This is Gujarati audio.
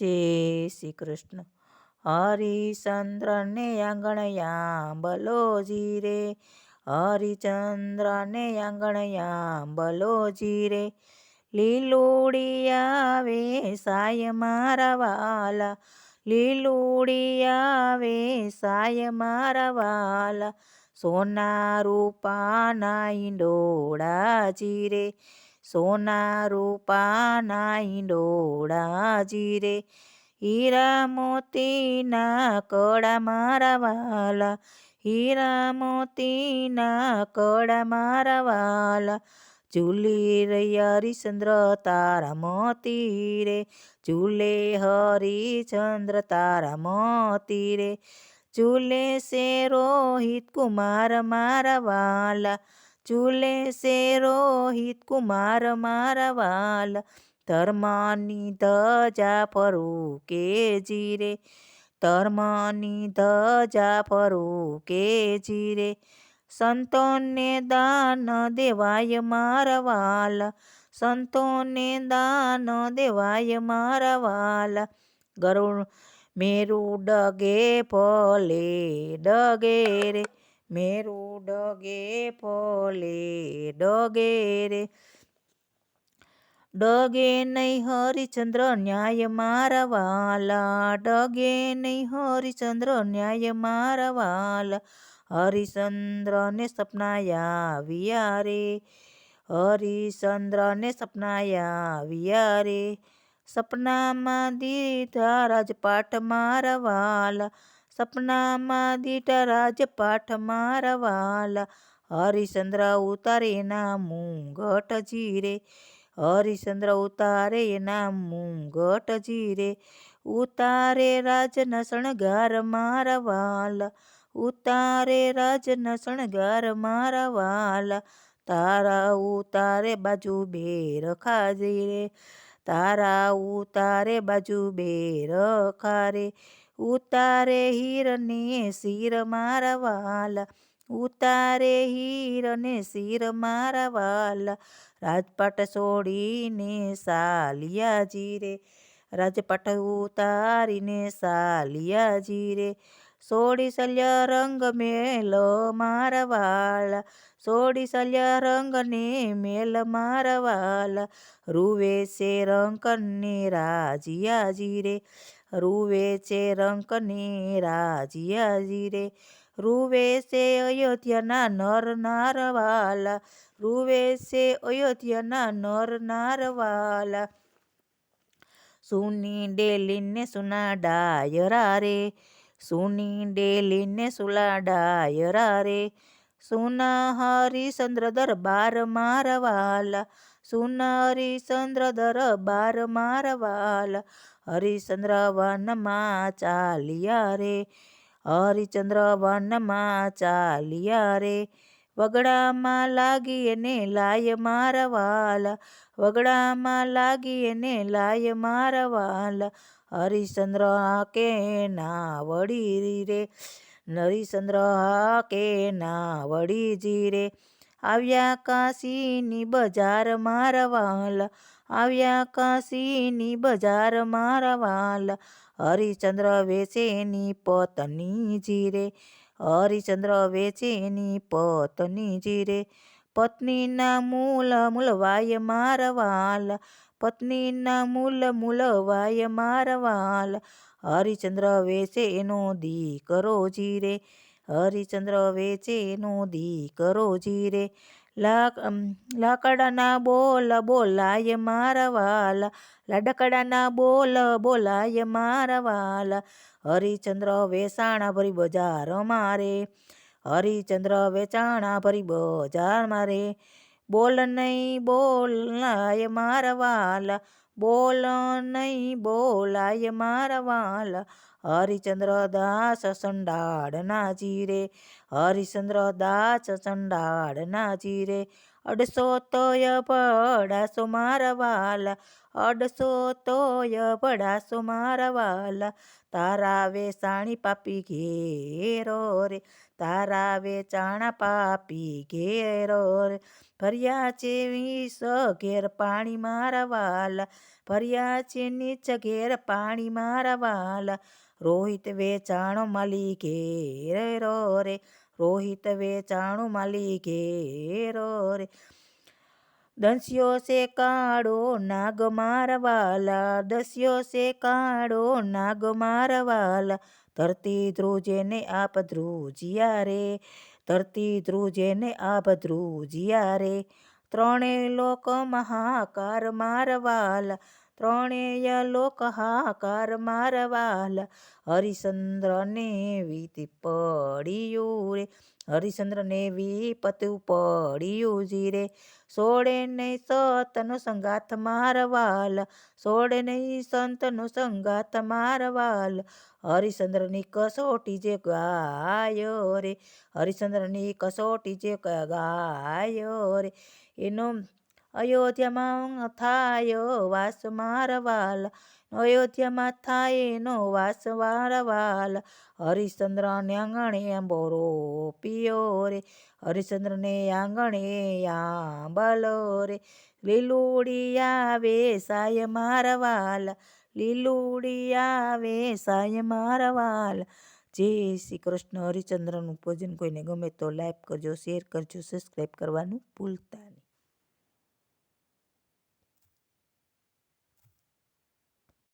જય શ્રી કૃષ્ણ. હરિચંદ્રને આંગણયા બલોજી રે હરિચંદ્રને આંગણયા બલોજી રે લીલુડી આવે સાય મારા વાલા. લીલુડી આવે સાય મારા વાલા. સોના રૂપાના ઈંડોળાજી રે સોના રૂપાના ઈંડોળાજી રે હીરા મોતીના કડા મારા વાલા, હીરા મોતીના કડા મારા વાલા, ઝૂલી રહ્યા હરિચંદ્ર તારા મોતી રે ઝૂલે હરિચંદ્ર તારા મોતી રે ઝૂલે સે રોહિત કુમાર મારા વાલા ઝૂલે સે રોહિત કુમાર મારા વાલ, ધર્માની ધજા ફરું કે જીરે, ધર્મની ધજા ફરું કે જીરે, સંતોને દાન દેવાય મારા વાલ, સંતોને દાન દેવાય મારા વાલ, ગરુડ મેરું ડગે ફલે ડગે રે મેરું ડગે ફલે, ડગે રે. ડગે નહીં હરિચંદ્ર, ન્યાય મારા વાલા ડગે નહીં હરિચંદ્ર, ન્યાય મારા વાલા હરિચંદ્રને સપનાયા વિયા રે. હરિચંદ્રને સપનાયા વિયા રે. સપનામાં દીધા રાજપાઠ મારા વાલા સપનામાં દીઠા રાજપાઠ મારા વાલા હરિચંદ્ર ઉતારે ના મુંગટજી જીરે. હરિચંદ્ર ઉતારે ના મુંગટજી જીરે. ઉતારે રાજન શણગાર મારા વાલા ઉતારે રાજન શણગાર મારા વાલા તારા ઉતારે બાજુ બેર ખાજી રે. તારા ઉતારે બાજુ બેર ખારે. ઉતારે હીરને શિર મારા વાલા, ઉતારે હીરને શિર મારા વાલા. રાજપાટ છોડીને સાલિયાજી રે રાજપાટ ઉતારીને સાલિયાજી રે સોડી સલ્ય રંગ મેલ મારા વાલા, સોડી સલ્ય રંગને મેલ મારા વાલા. રૂવે છે રંકને રાજીયાજી રે રૂવે છે રંકને રાજીયાજી રે રૂવે છે અયોધ્યાના નર નારવાલા. રૂવે છે અયોધ્યાના નર નારવાલા. સુની ડેલીને સુના ડાયરા રે. સુની ડેલીને સુલા ડાયરા રે. સુના હરિશ્ચંદ્ર દરબાર મારવાલા. સુના હરિચંદ્ર દરબાર મારવાલ હરિચંદ્ર વનમાં ચાલિયા રે હરિચંદ્ર વનમાં ચાલિયા રે વગડામાં લાગી એને લાય મારવાલ વગડામાં લાગી એને લાય મારા વાલા હરિચંદ્ર કે ના વડી રે હરિચંદ્ર કે ના જીરે રે આવ્યા કાશીની બજાર મારા વાલા, આવ્યા કાશીની બજાર મારા વાલા. હરિચંદ્ર વેચેની પત્ની જીરે હરિચંદ્ર વેચેની પત્ની જીરે. પત્નીના મૂલ મૂલવાય મારવાલ પત્નીના મૂલ મૂલવાય મારવાલ હરિચંદ્ર વેચે એનો દીકરો જીરે હરિચંદ્ર વેચેનો દીકરો જીરે. લાકડાના બોલ, બોલાય મારા લાડકડાના બોલ, બોલાય મારા વાલા. હરિચંદ્ર વેચાણા ભરી બજાર મારે. હરિચંદ્ર વેચાણા ભરી બજાર મારે. બોલ નહીં બોલાય મારા વાલા. બોલ નહીં બોલાય મારા વાલા. હરિચંદ્ર દાસ સંડાળ ના જીરે હરિચંદ્ર દાસ સંડાળ ના જીરે અડસો તોય પડાસો મારા વાલા, અડસો તોય પડાસો મારા વાલા. તારા વેસાણી પાપી ઘેરો રે, તારા વેચાણા પાપી ઘેરો રે. ફર્યા છે વીસ ઘેર પાણી મારા વાલા ફર્યા છે નીચ ઘેર પાણી મારા વાલા. રોહિત વેચાણો માલી ઘેર રે રોહિત વેચાણું માલી ઘેર રે. દસ્યો છે કાળો નાગ મારવાલા, દસ્યો છે કાળો નાગ મારવાલા, ધરતી ધ્રુજે ને આપ ધ્રુજિયા રે, ધરતી ધ્રુજે ને આપ ધ્રુજિયા રે. ત્રણેય લોક મહાકાર મારવાલા ત્રણેય લોક હાકાર મારવાલા. હરિચંદ્રને વીતી પડ્યું રે. હરિચંદ્રને વિપતું પડ્યું જી રે. સોડે નહીં સતનો સંગાથ મારવાલ. સોડે નહીં સંતનો સંગાથ મારવાલ. હરિચંદ્રની કસોટી જે ગાયો રે. હરિચંદ્રની કસોટી જે ગાયો રે. એનો અયોધ્યામાં થાયો વાસ મારવાલ અયોધ્યામાં થાય નો વાસ મારવાલ હરિશ્ચંદ્રને આંગણે આંબોરો પિયો રે હરિશ્ચંદ્રને આંગણે આંબલો રે. લીલુડી આવે સાય મારવાલ, લીલુડી આવે સાય મારવાલ. જય શ્રી કૃષ્ણ. હરિચંદ્રનું ભજન કોઈને ગમે તો લાઈક કરજો, શેર કરજો, સબસ્ક્રાઈબ કરવાનું ભૂલતા